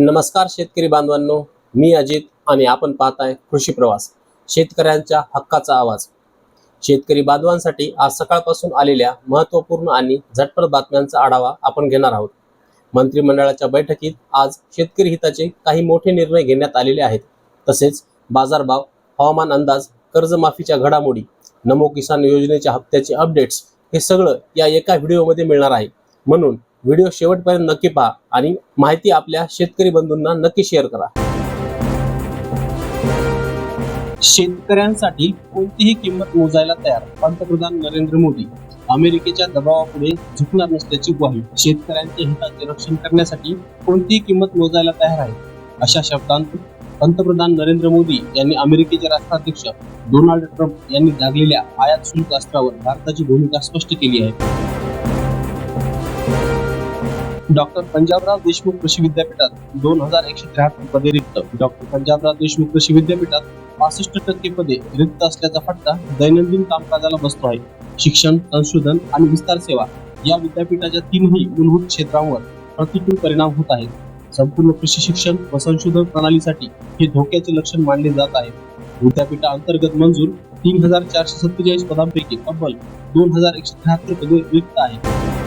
नमस्कार शेतकरी बांधवांनो मी अजित. आणि आपण पाहताय कृषी प्रवास शेतकऱ्यांच्या हक्काचा आवाज. शेतकरी बांधवांसाठी आज सकाळपासून आलेल्या महत्त्वपूर्ण आणि झटपट बातम्यांचा आढावा आपण घेणार आहोत. मंत्रिमंडळाच्या बैठकीत आज शेतकरी हिताचे काही मोठे निर्णय घेण्यात आलेले आहेत. तसेच बाजारभाव हवामान अंदाज कर्जमाफीच्या घडामोडी नमो किसान योजनेच्या हप्त्याचे अपडेट्स हे सगळं या एका व्हिडिओमध्ये मिळणार आहे. म्हणून व्हिडिओ शेवटपर्यंत नक्की पहा आणि माहिती आपल्या शेतकरी बंधूंना नक्की शेअर करा. शेतकऱ्यांसाठी कोणतीही किंमत मोजायला तयार पंतप्रधान नरेंद्र मोदी अमेरिकेच्या दबावापुढे झुकणार नसल्याची ग्वाही शेतकऱ्यांच्या हिताचे रक्षण करण्यासाठी कोणतीही किंमत मोजायला तयार आहे अशा शब्दांत पंतप्रधान नरेंद्र मोदी यांनी अमेरिकेचे राष्ट्राध्यक्ष डोनाल्ड ट्रम्प यांनी लागलेल्या आयात शुल्क अस्त्रावर भारताची भूमिका स्पष्ट केली आहे. डॉक्टर पंजाबराव देशमुख कृषी विद्यापीठात दोन हजार एकशे त्र्याहत्तर पदे रिक्त. डॉक्टर पंजाबराव देशमुख कृषी विद्यापीठात पासष्ट टक्के पदे रिक्त असल्याचा फटका दैनंदिन कामकाजाला बसतो आहे. शिक्षण संशोधन आणि विस्तार सेवा या विद्यापीठाच्या तीनही मूलभूत क्षेत्रांवर प्रतिकूल परिणाम होत आहेत. संपूर्ण कृषी शिक्षण व संशोधन प्रणालीसाठी हे धोक्याचे लक्षण मानले जात आहे. विद्यापीठा अंतर्गत मंजूर तीन हजार चारशे सत्तेचाळीस पदांपैकी तब्बल दोन हजार एकशे त्र्याहत्तर पदे रिक्त आहेत.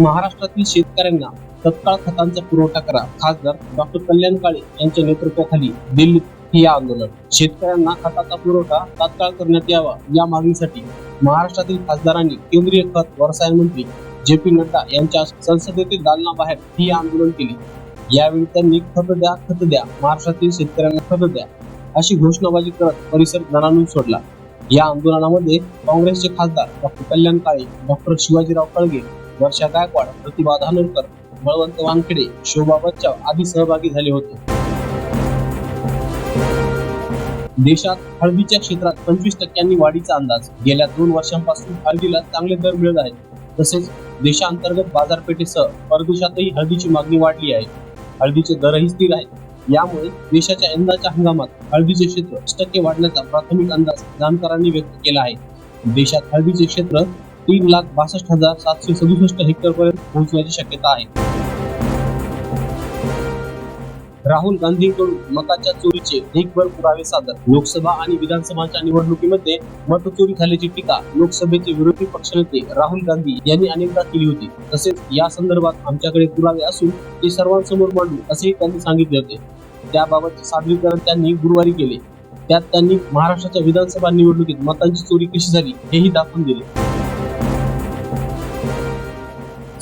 महाराष्ट्रातील शेतकऱ्यांना तत्काळ खतांचा पुरवठा करा. खासदार डॉक्टर कल्याण काळे यांच्या नेतृत्वाखाली दिल्लीत हे आंदोलन. शेतकऱ्यांना खताचा पुरवठा तात्काळ करण्यात यावा. या मागणीसाठी महाराष्ट्रातील खासदारांनी केंद्रीय खत व मंत्री जे पी नड्डा यांच्या संसदेतील दालनाबाहेर हे आंदोलन केले. यावेळी त्यांनी खत द्या खत द्या महाराष्ट्रातील शेतकऱ्यांना खत द्या अशी घोषणाबाजी करत परिसर जणांनी सोडला. या आंदोलनामध्ये काँग्रेसचे खासदार डॉक्टर कल्याण काळे डॉक्टर शिवाजीराव कळगे वर्षा गायकवाड प्रतिभा धानोरकर बळवंत वानखेडे शोभा बच्चाव आदी सहभागी झाले होते. देशात हळदीच्या क्षेत्रात पंचवीस टक्क्यांनी वाढीचा अंदाज. गेल्या दोन वर्षांपासून हळदीला चांगले दर मिळत आहेत. तसेच देशांतर्गत बाजारपेठेसह परदेशातही हळदीची मागणी वाढली आहे. हळदीचे दरही स्थिर आहेत. यामुळे देशाच्या यंदाच्या हंगामात हळदीचे क्षेत्र टक्के वाढण्याचा प्राथमिक अंदाज जाणकारांनी व्यक्त केला आहे. देशात हळदीचे क्षेत्र तीन लाख बासष्ट हजार सातशे सदुसष्ट हेक्टर पर्यंत पोहोचण्याची शक्यता आहे. राहुल गांधींकडून मताच्या चोरीचे ढीकभर पुरावे सादर. लोकसभा आणि विधानसभाच्या निवडणुकीमध्ये मतचोरी झाल्याची टीका लोकसभेचे विरोधी पक्षनेते राहुल गांधी यांनी अनेकदा केली होती. तसेच या संदर्भात आमच्याकडे पुरावे असून ते सर्वांसमोर मांडू असेही त्यांनी सांगितले होते. त्याबाबतचे सादरीकरण त्यांनी गुरुवारी केले. त्यात त्यांनी महाराष्ट्राच्या विधानसभा निवडणुकीत मतांची चोरी कशी झाली हेही दाखवून दिले.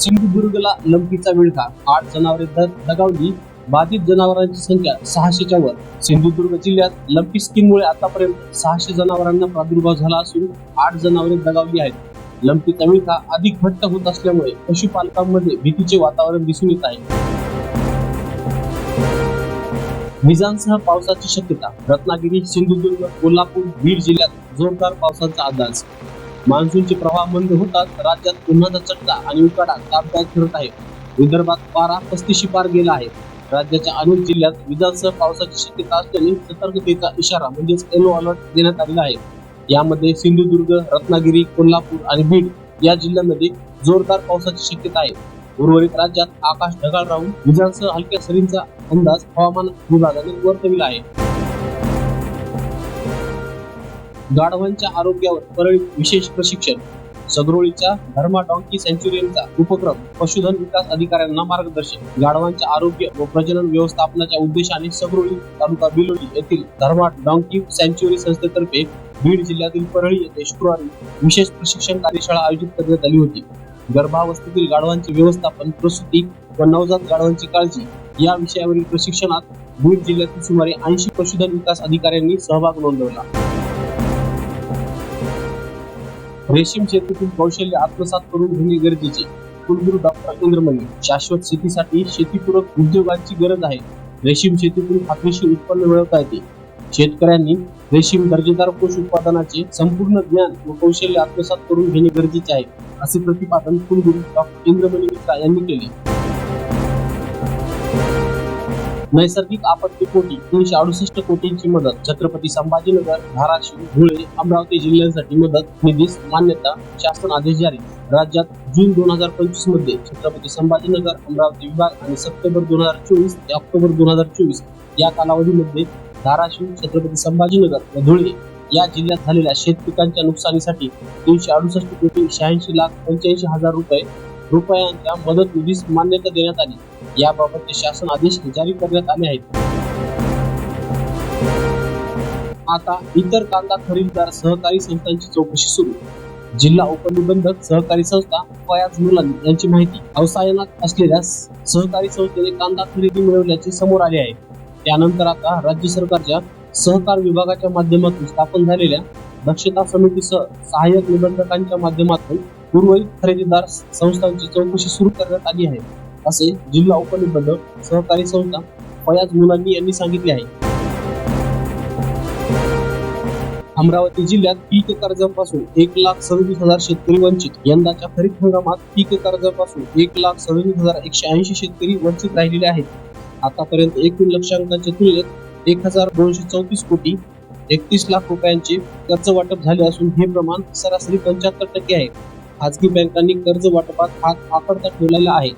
सिंधुदुर्गला लंपीचा विळखा आठ जनावरे दगावली. बाधित जनावरांची संख्या सहाशेच्या वर. सिंधुदुर्ग जिल्ह्यात लंपी स्कीममुळे आतापर्यंत सहाशे जनावरांना प्रादुर्भाव झाला असून आठ जनावरे दगावली आहेत. लंपीचा विळखा अधिक घट्ट होत असल्यामुळे पशुपालकांमध्ये भीतीचे वातावरण दिसून येत आहे. विजांसह पावसाची शक्यता. रत्नागिरी सिंधुदुर्ग कोल्हापूर बीड जिल्ह्यात जोरदार पावसाचा अंदाज. मान्सूनचे प्रवाह मंद होतात राज्यात उन्हाचा चटका आणि उकाडा तापदायक ठरत आहे. विदर्भात पारा पस्तीशी पार गेला आहे. राज्याच्या अनेक जिल्ह्यात विजांसह पावसाची शक्यता असल्याने सतर्कतेचा इशारा म्हणजेच येलो अलर्ट देण्यात आलेला आहे. यामध्ये सिंधुदुर्ग रत्नागिरी कोल्हापूर आणि बीड या जिल्ह्यांमध्ये जोरदार पावसाची शक्यता आहे. उर्वरित राज्यात आकाश ढगाळ राहून विजांसह हलक्या सरींचा अंदाज हवामान विभागाने वर्तविला आहे. गाढवांच्या आरोग्यावर परळी विशेष प्रशिक्षण. सगरोळीच्या धर्मा डॉंकी सँच्युरियनचा उपक्रम पशुधन विकास अधिकाऱ्यांना मार्गदर्शन. गाढवांच्या आरोग्य व प्रजनन व्यवस्थापनाच्या उद्देशाने सगरोळी तालुका बिलोली येथील धर्मा डॉंकी सँच्युरी संस्थेतर्फे बीड जिल्ह्यातील परळी येथे शुक्रवारी विशेष प्रशिक्षण कार्यशाळा आयोजित करण्यात आली होती. गर्भावस्थेतील गाढवांचे व्यवस्थापन प्रसूती व नवजात गाढवांची काळजी या विषयावरील प्रशिक्षणात बीड जिल्ह्यातील सुमारे ऐंशी पशुधन विकास अधिकाऱ्यांनी सहभाग नोंदवला. रेशीम शेतीतील कौशल्य आत्मसात करून घेणे गरजेचे. कुलगुरू डॉक्टर इंद्रमणी शाश्वत शेतीसाठी शेतीपूरक उद्योगांची गरज आहे. रेशीम शेतीतून खात्रीशीर उत्पन्न मिळवता येते. शेतकऱ्यांनी रेशीम दर्जेदार कोष उत्पादनाचे संपूर्ण ज्ञान व कौशल्य आत्मसात करून घेणे गरजेचे आहे असे प्रतिपादन कुलगुरू डॉक्टर इंद्रमणी मित्रा यांनी केले. नैसर्गिक आपत्ती कोटी तीनशे अडुसष्ट कोटींची मदत छत्रपती संभाजीनगर धाराशिव धुळे अमरावती जिल्ह्यांसाठी मदत निधीस मान्यता शासन आदेश जारी. राज्यात जून दोन हजार पंचवीसमध्ये छत्रपती संभाजीनगर अमरावती विभाग आणि सप्टेंबर दोन हजार चोवीस ते ऑक्टोबर दोन हजार चोवीस या कालावधीमध्ये धाराशिव छत्रपती संभाजीनगर व धुळे या जिल्ह्यात झालेल्या शेतपिकांच्या नुकसानीसाठी तीनशे अडुसष्ट कोटी शहाऐंशी लाख पंच्याऐंशी हजार रुपये रुपयांच्या मदत निधीस मान्यता देण्यात आली. याबाबतचे शासन आदेश जारी करण्यात आले आहेत. आता इतर कांदा खरेदीदार सहकारी संस्थांची चौकशी सुरू. जिल्हा उपनिबंधक सहकारी संस्था फयाज मुलानी यांची माहिती अवसायनात असलेल्या सहकारी संस्थेने कांदा खरेदी मिळवल्याचे समोर आले आहे. त्यानंतर आता राज्य सरकारच्या सहकार विभागाच्या माध्यमातून स्थापन झालेल्या दक्षता समितीसह सहाय्यक निबंधकांच्या माध्यमातून उर्वरित खरेदीदार संस्थांची चौकशी सुरू करण्यात आली आहे. असे जिल्हा उपनिबंधक सहकारी संस्था फयाज मुलांनी यांनी सांगितले आहे. अमरावती जिल्ह्यात पीक कर्जापासून एक लाख सव्वीस हजार शेतकरी वंचित. यंदाच्या खरीप हंगामात पीक कर्जापासून एक लाख सव्वीस हजार एकशे ऐंशी शेतकरी वंचित राहिलेले आहेत. आतापर्यंत एकूण लक्षांकांच्या तुलनेत एक हजार दोनशे चौतीस कोटी एकतीस लाख रुपयांचे कर्ज वाटप झाले असून हे प्रमाण सरासरी पंच्याहत्तर टक्के आहे. खाजगी बँकांनी कर्ज वाटपात हात आकडता ठेवलेला आहे.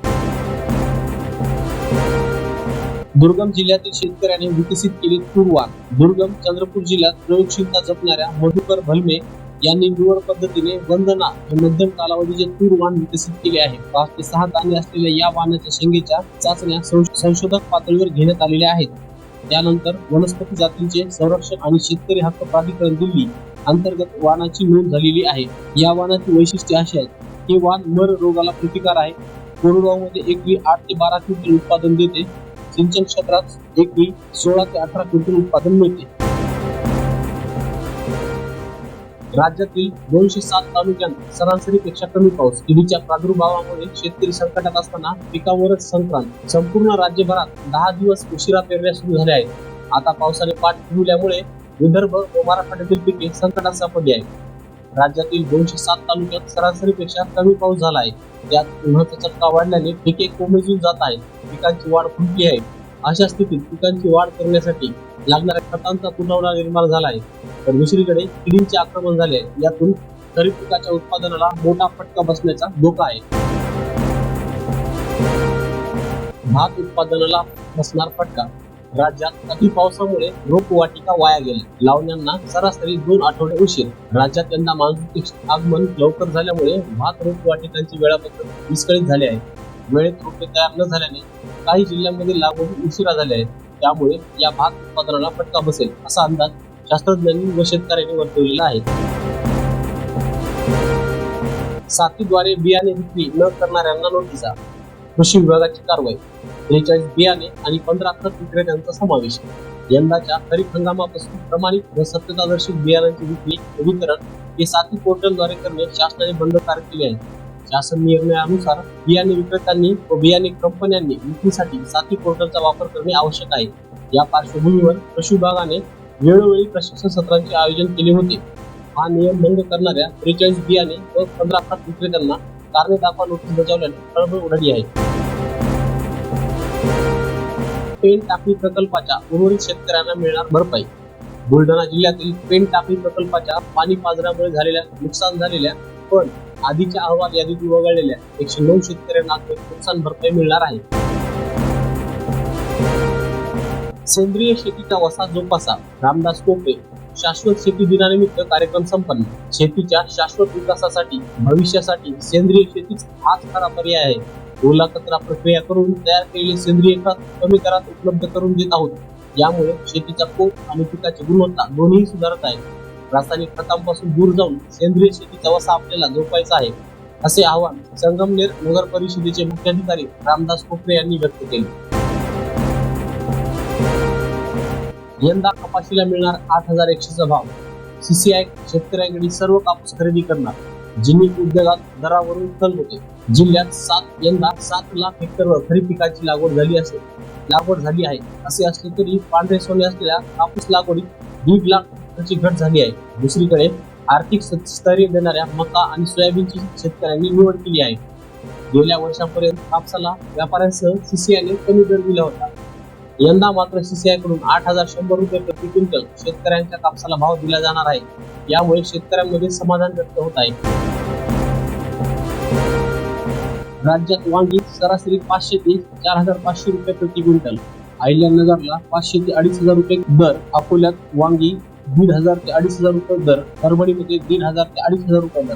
दुर्गम जिल्ह्यातील शेतकऱ्याने विकसित केली तूरवान दुर्गम चंद्रपूर जिल्ह्यात प्रयोगशीलता जपणाऱ्या मधुकर भलमे यांनी निवड पद्धतीने वंदना हे मध्यम कालावधीचे तूर वाण विकसित केले आहे पाच ते सहा दाणे असलेल्या या वाणाच्या शेंगेच्या चाचण्या संशोधक पातळीवर घेण्यात आलेल्या आहेत. त्यानंतर वनस्पती जातींचे संरक्षण आणि शेतकरी हक्क प्राधिकरण दिल्ली अंतर्गत वाणाची नोंद झालेली आहे. या वाणाची वैशिष्ट्ये अशी आहेत हे वाण मर रोगाला प्रतिकार आहे. कोरडवाहूमध्ये एकरी आठ ते बारा क्विंटल उत्पादन देते. सिंचन क्षेत्रात एकरी सोळा ते अठरा क्विंटल उत्पादन मिळते. राज्यातील दोनशे सात तालुक्यात सरासरीपेक्षा कमी पाऊस. किडीच्या प्रादुर्भावामुळे शेतकरी संकटात असताना पिकावरच संक्रांत. संपूर्ण राज्यभरात दहा दिवस उशिरा पेरण्या सुरू झाल्या आहेत. आता पावसाने पाठ फिरवल्यामुळे विदर्भ व मराठवाड्यातील पिके संकटात सापडली आहेत. राज्यातील दोनशे सात तालुक्यात सरासरीपेक्षा कमी पाऊस झाला आहे. त्यात उन्हाचा चटका वाढल्याने पिके कोमेजून जात आहेत. पिकांची वाढ खुंटली आहे. अशा स्थितीत पिकांची वाढ करण्यासाठी लागणाऱ्या खतांचा तुटवडा निर्माण झाला आहे. तर दुसरीकडे किडींचे आक्रमण झाले यातून खरीप पिकाच्या उत्पादनाला मोठा फटका बसण्याचा धोका आहे. भात उत्पादनाला बसणार फटका राज्यात अति पावसामुळे रोपवाटिका वाया गेल्या. लावण्यांना सरासरी दोन आठवडे उशीर. राज्यात यंदा मान्सूनचे आगमन लवकर झाल्यामुळे भात रोपवाटिकांचे वेळापत्रक विस्कळीत झाले आहे. वेळेत रोपे तयार न झाल्याने काही जिल्ह्यांमध्ये लागवड उशिरा झाल्या आहेत त्यामुळे या भात उत्पादनाला फटका बसेल असा अंदाज शास्त्रज्ञांनी व शेतकऱ्यांनी वर्तवलेला आहे. साथीद्वारे बियाणे विक्री न करणाऱ्यांना नोटिसा कृषी विभागाची कारवाई. त्रेचाळीस बियाणे आणि पंधरा खत विक्रेत्यांचा समावेश. यंदाच्या खरीप हंगामापासून प्रमाणित व सत्यतादर्शी बियाणांची विक्री वितरण हे साथी पोर्टलद्वारे करणे शासनाने बंधनकारक केले आहे. शासन निर्णयानुसार बियाणे विक्रेत्यांनी व बियाणे कंपन्यांनी विक्रीसाठी साथी पोर्टलचा वापर करणे आवश्यक आहे. या पार्श्वभूमीवर कृषी विभागाने वेळोवेळी प्रशिक्षण सत्रांचे आयोजन केले होते. हा नियम भंग करणाऱ्या त्रेचाळीस बियाणे व पंधरा खत विक्रेत्यांना कारणे दाखवा नोटीस बजावल्याने खळबळ उडाली आहे. पेन टाकळी प्रकल्पाच्या उर्वरित शेतकऱ्यांना मिळणार भरपाई. बुलढाणा जिल्ह्यातील पेन टाकळी प्रकल्पाच्या पाणी पाजरामुळे झालेल्या नुकसान झालेल्या पण आधीच्या अहवाल यादीत वगळलेल्या एकशे नऊ शेतकऱ्यांना नुकसान भरपाई मिळणार आहे. सेंद्रिय शेतीचा वसा जोपासा. रामदास कोपे शाश्वत शेती दिनानिमित्त कार्यक्रम संपन्न. शेतीच्या शाश्वत विकासासाठी भविष्यासाठी सेंद्रिय शेतीच हाच खरा पर्याय आहे. ओला कचरा प्रक्रिया करून तयार केलेले सेंद्रिय खत कमी दरात उपलब्ध करून देत आहोत. यामुळे शेतीचा कोप आणि पिकाची गुणवत्ता दोन्ही सुधारत आहे. रासायनिक खतांपासून दूर जाऊन सेंद्रिय शेतीचा वसा आपल्याला जोपायचा आहे असे आवाहन संगमनेर नगर परिषदेचे मुख्याधिकारी रामदास कोपरे यांनी व्यक्त केले. यंदा कपाशीला मिळणार आठ हजार एकशेचा भाव. सीसीआय शेतकऱ्यांकडे सर्व कापूस खरेदी करणार. जिनिक उद्योगात दरावरून कल होते. जिल्ह्यात सात यंदा सात लाख हेक्टरवर खरीप पिकाची लागवड झाली असेल. लागवड झाली आहे. असे असले तरी पांढरे सोने असलेल्या कापूस लागवडीत दीड लाख हेक्टरची घट झाली आहे. दुसरीकडे आर्थिक स्थैर्य देणाऱ्या मका आणि सोयाबीनची शेतकऱ्यांनी निवड केली आहे. गेल्या वर्षापर्यंत कापसाला व्यापाऱ्यांसह सीसीआयने कमी दर दिला होता. यंदा मात्र सीसीआयकडून आठ हजार शंभर रुपये प्रति क्विंटल शेतकऱ्यांच्या कापसाला भाव दिला जाणार आहे. यामुळे शेतकऱ्यांमध्ये समाधान व्यक्त होत आहे. राज्यात वांगी सरासरी पाचशे ते चार हजार पाचशे रुपये प्रति क्विंटल. अहिल्यानगरला पाचशे ते अडीच हजार रुपये दर. अकोल्यात वांगी दीड हजार ते अडीच हजार रुपये दर. परभणीमध्ये दीड हजार ते अडीच हजार रुपये दर.